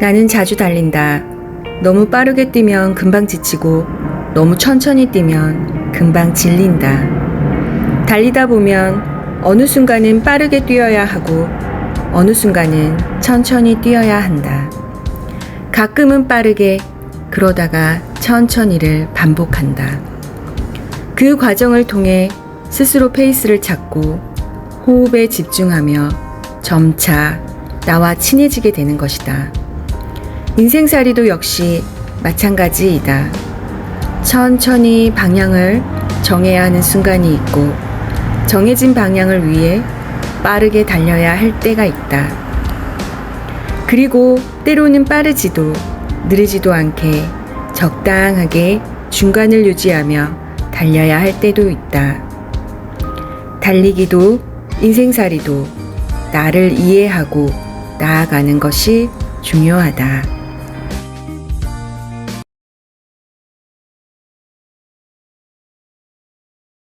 나는 자주 달린다. 너무 빠르게 뛰면 금방 지치고 너무 천천히 뛰면 금방 질린다. 달리다 보면 어느 순간은 빠르게 뛰어야 하고 어느 순간은 천천히 뛰어야 한다. 가끔은 빠르게 그러다가 천천히를 반복한다. 그 과정을 통해 스스로 페이스를 찾고 호흡에 집중하며 점차 나와 친해지게 되는 것이다. 인생살이도 역시 마찬가지이다. 천천히 방향을 정해야 하는 순간이 있고 정해진 방향을 위해 빠르게 달려야 할 때가 있다. 그리고 때로는 빠르지도 느리지도 않게 적당하게 중간을 유지하며 달려야 할 때도 있다. 달리기도 인생살이도 나를 이해하고 나아가는 것이 중요하다.